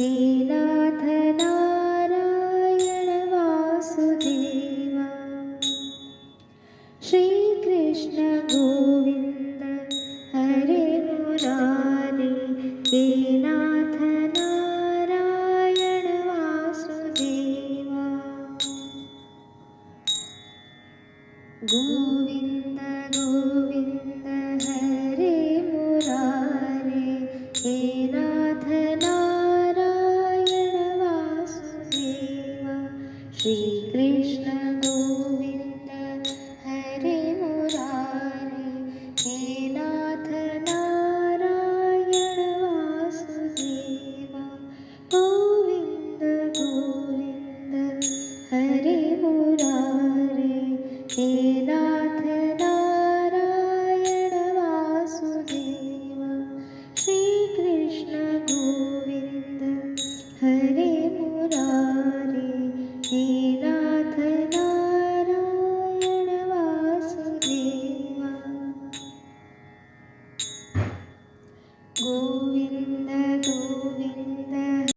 नाथ नारायण वासुदेवा। श्रीकृष्ण गोविन्द हरे मुरारे नाथ नारायण वासुदेवा। गोविन्द नारायण वासुदेवा श्रीकृष्ण गोविन्द गोविन्द गोविन्द